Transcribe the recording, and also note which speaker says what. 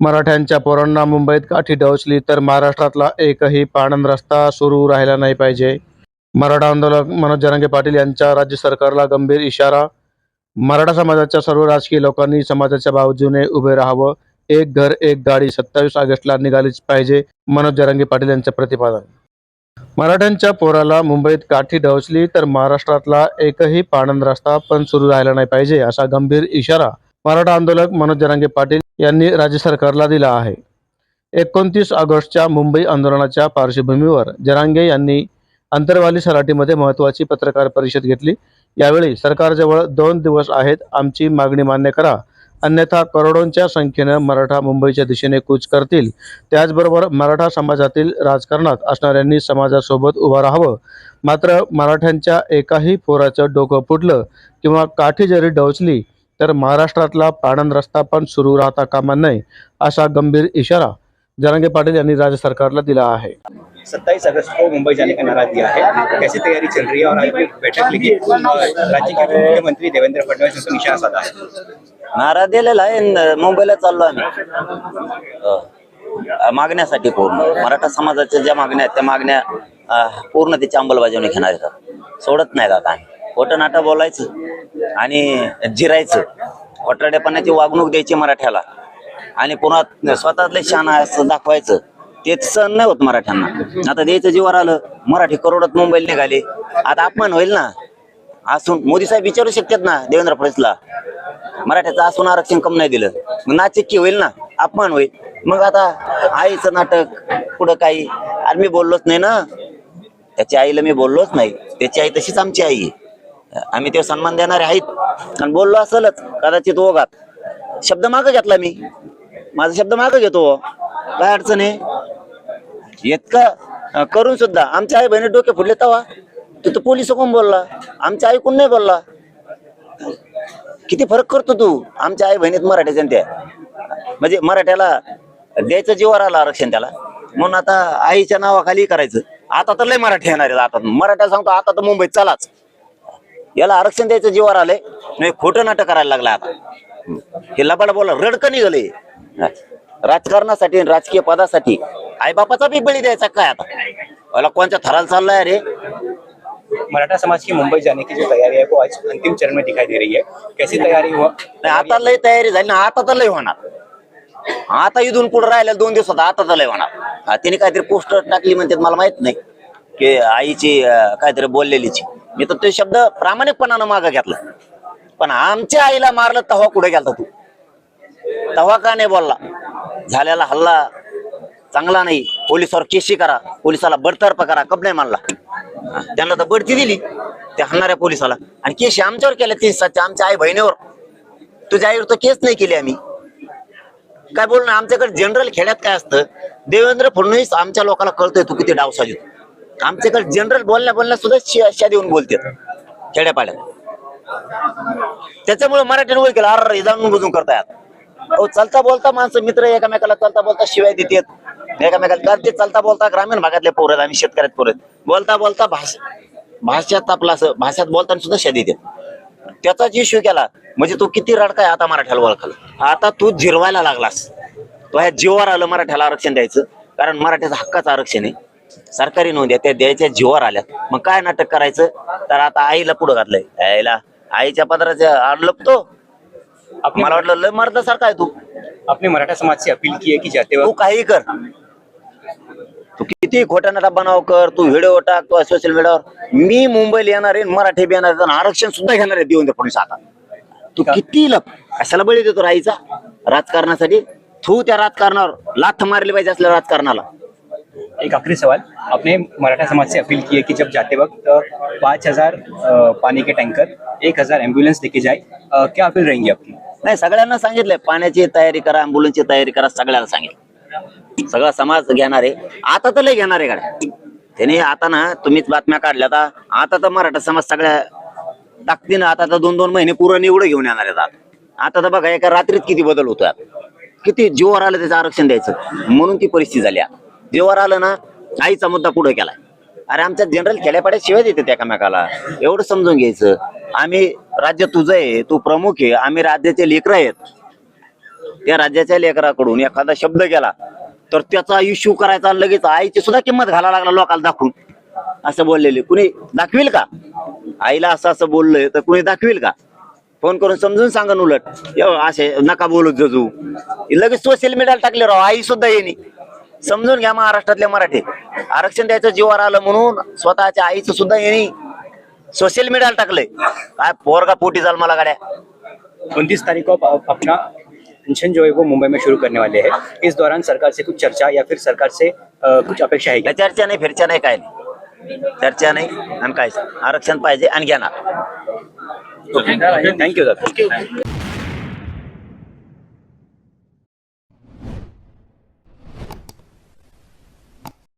Speaker 1: मराठ्यांच्या पोरांना मुंबईत काठी डवचली तर महाराष्ट्रातला एकही पाणंद रस्ता सुरू राहिला नाही पाहिजे. मराठा आंदोलक मनोज जरांगे पाटील यांच्या राज्य सरकारला गंभीर इशारा. मराठा समाजाच्या सर्व राजकीय लोकांनी समाजाच्या बाजूने उभे राहावं. एक घर एक गाडी सत्तावीस ऑगस्टला निघालीच पाहिजे मनोज जरांगे पाटील यांचं प्रतिपादन. मराठ्यांच्या पोराला मुंबईत काठी डवचली तर महाराष्ट्रातला एकही पाणंद रस्ता पण सुरू राहिला नाही पाहिजे असा गंभीर इशारा मराठा आंदोलक मनोज जरांगे पाटील यांनी राज्य सरकारला दिला आहे. एकोणतीस ऑगस्टच्या मुंबई आंदोलनाच्या पार्श्वभूमीवर जरांगे यांनी अंतरवाली सराटीमध्ये महत्त्वाची पत्रकार परिषद घेतली. यावेळी सरकारजवळ दोन दिवस आहेत आमची मागणी मान्य करा. अन्यथा करोडोंच्या संख्येनं मराठा मुंबईच्या दिशेने कूच करतील. त्याचबरोबर मराठा समाजातील राजकारणात असणाऱ्यांनी समाजासोबत उभं राहावं. मात्र मराठ्यांच्या एकाही पोराचं डोकं फुटलं किंवा काठी जरी डवचली तर महाराष्ट्रातला पाणंद रस्ता पण सुरू राहता कामा नये असा गंभीर इशारा जरांगे पाटील यांनी राज्य सरकारला दिला आहे.
Speaker 2: सत्ताईस अगस्त को मुंबई जाने का नारा दिया है। कैसी तैयारी चल रही है और आज भी बैठक लेगी राज्य के मुख्यमंत्री देवेंद्र फडणवीस ने तो निशाना साधा है?
Speaker 3: नारा दिलेला आहे मुंबईला चाललो आम्ही. मागण्यासाठी पूर्ण. मराठा समाजाच्या ज्या मागण्या आहेत त्या मागण्या पूर्ण त्याची अंमलबजावणी घेणार आहेत. सोडत नाहीत आता आम्ही. खोटं नाटं बोलायचं. आणि जिरायचं. खोटाड्यापणाची वागणूक द्यायची मराठ्याला. आणि पुन्हा स्वतःतले शान आहे असं दाखवायचं. ते सहन नाही होत मराठ्यांना. आता द्यायचं जीवर आलं मराठी करोडात मुंबईला निघाले. आता अपमान होईल ना? असून मोदी साहेब विचारू शकतात ना देवेंद्र फडणवीसला? मराठ्याचं असून आरक्षण कम नाही दिलं. मग नाचिक्की होईल ना? अपमान होईल. मग आता आईचं नाटक पुढं काही? अरे मी बोललोच नाही ना. त्याच्या आईला मी बोललोच नाही. त्याची आई तशीच आमची आई आहे. आम्ही ते सन्मान देणारे आहेत. आणि बोललो असलच कदाचित ओघात. शब्द मागं घेतला मी. माझा शब्द मागं घेतो हो. काय अडचण आहे? इतकं करून सुद्धा. आमच्या आई बहिणी डोके फुटले तवा. तू तर पोलीस कोण बोलला? आमच्या आई कोण नाही बोलला. किती फरक करतो तू? आमच्या आई बहिणीत मराठ्याच्या त्या. म्हणजे मराठ्याला द्यायचं जीवावर आलं आरक्षण त्याला. म्हणून आता आईच्या नावाखाली करायचं. आता तर लय मराठी येणार आहे आता मराठा सांगतो आता तर मुंबईत चलाच. याला आरक्षण द्यायचं जीवावर आलंय. नाही खोटं नाटक करायला लागलं आता. हे लबाड बोला रडकं निघाले. राजकारणासाठी राजकीय पदासाठी आईबापाचा बी बळी द्यायचा काय आता? याला कोणत्या थराला चाललाय रे?
Speaker 2: मराठा समाज की मुंबई जाने की जो तैयारी है वो आज अंतिम चरण में दिखाई दे रही है कैसी तैयारी हुआ
Speaker 3: नाही आता लय तयारी झाली ना आता तर लय होणार. आता इथून पुढे राहिल्या दोन दिवसात आता तर लय होणार. हा, तिने काहीतरी पोस्टर टाकली म्हणतात मला माहीत नाही. की आईची अं, काहीतरी बोललेलीची. मी तर ते शब्द प्रामाणिकपणानं मागं घेतला. पण आमच्या आईला मारलं तव्हा कुठे गेलता तू? तव्हा का नाही बोलला? झालेला हल्ला चांगला नाही. पोलिसावर केशी करा. पोलिसाला बडतर्फ करा. कब नाही मानला? त्यांना तर बढती दिली. त्या हाणणाऱ्या पोलिसाला. आणि केशी आमच्यावर केल्या तीन सातच्या आमच्या आई बहिणीवर. तुझ्या आईवर तर केस नाही केली आम्ही. काय बोल ना आमच्याकडे जनरल खेड्यात काय असतं? देवेंद्र फडणवीस आमच्या लोकांना कळतोय तू किती डाव साजित आमच्याकडे जनरल बोलण्या बोलण्या सुद्धा शि- देऊन बोलतात खेड्यापाड्यात. त्याच्यामुळे मराठीने ओळख केला अरे जाणून बुजून करतायत अहो चालता बोलता माणसं मित्र एकामेकाला चालता बोलता शिवाय देतात. एकामेकाला कारण ते चालता बोलता ग्रामीण भागातले पोरत आम्ही शेतकऱ्यात पोरत बोलता बोलता भाषा भाषेत आपला असं भाषात बोलताना सुद्धा शेती देतात. त्याचाच इश्यू केला म्हणजे तू किती रडकाय आता मराठ्याला ओळखला आता तू झिरवायला लागलास. तो ह्या जीवावर आलं मराठ्याला आरक्षण द्यायचं. कारण मराठ्याचं हक्काचं आरक्षण आहे. सरकारी नोंद आहे त्या द्यायच्या जीवावर आल्यात. मग काय नाटक करायचं? तर आता आईला पुढं घातलंय. आईला आईच्या पदराच्या आड लपतो. मला वाटलं लय मर्दासारखा आहे तू.
Speaker 2: आपने मराठा समाज से अपील की है कि जाते
Speaker 3: तू
Speaker 2: वक्त
Speaker 3: काही कर. तू किती खोटा नाटा बनाव कर तू व्हिडिओ टाक तू सोशल मीडियावर मी मुंबईला येणार आहे मराठी बी येणार आहे, आणि आरक्षण सुद्धा घेणार आहे देऊन पोलीस आता. तू किती लप? कशाला बळी देतो राईचा? राजकारणासाठी? तू त्या राजकारणावर लाथ मारली पाहिजे असल्या राजकारणाला.
Speaker 2: एक आखिरी सवाल. आपने मराठा समाज से अपील की है कि जब जाते वक्त पाँच हजार पानी के टैंकर एक हजार ऍम्ब्युलन्स लेके जाए क्या अपील रहेंगी आपकी?
Speaker 3: नाही सगळ्यांना सांगितलंय. पाण्याची तयारी करा अँब्युलन्सची तयारी करा सगळ्याला सांगितलं सगळा समाज घेणार आहे. आता तर लय घेणार आहे गाड्या. त्याने आता ना तुम्हीच बातम्या काढल्या आता. आता तर मराठा समाज सगळ्या टाकते ना आता तर दोन दोन महिने पूर्ण निवडं घेऊन येणार आहेत आता. आता तर बघा एका रात्रीत किती बदल होतोय किती जीवावर आलं त्याचं आरक्षण द्यायचं. म्हणून ती परिस्थिती झाली आता. जीवावर आलं ना आईचा मुद्दा पुढे केलाय. अरे आमच्या जनरल खेड्यापाड्यात शिवाय देते एकामेकाला. एवढं समजून घ्यायचं. आम्ही राज्य तुझं आहे तू प्रमुख आहे आम्ही राज्याचे लेकर आहेत. त्या राज्याच्या लेकराकडून एखादा शब्द गेला तर त्याचा इश्यू करायचा लगेच आईची सुद्धा किंमत घालायला लागला लोकांना दाखवून. असं बोललेले. कुणी दाखवील का? आईला असं असं बोललंय तर कुणी दाखवील का? फोन करून समजून सांगा ना उलट. एव, असे नका बोलू जजू. लगेच सोशल मीडियाला टाकले राव आई सुद्धा येणे समजून घ्या महाराष्ट्रातल्या मराठी. आरक्षण द्यायचं जीवावर आलं म्हणून स्वतःच्या आईचं सुद्धा येणे सोशल मीडियाला टाकलंय. काय पोरगा पोटी जाल मला गाड्या.
Speaker 2: उनतीस तारीख को आप अपना पेंशन जो है वो मुंबई में शुरू करने वाले हैं। इस दौरान सरकार से कुछ चर्चा या फिर सरकार से अ, कुछ अपेक्षा है क्या?
Speaker 3: या चर्चा नाही फिरच्या नाही काय नाही। चर्चा नाही आणि काय आरक्षण पाहिजे आणि घेणार.
Speaker 2: थँक्यू दादा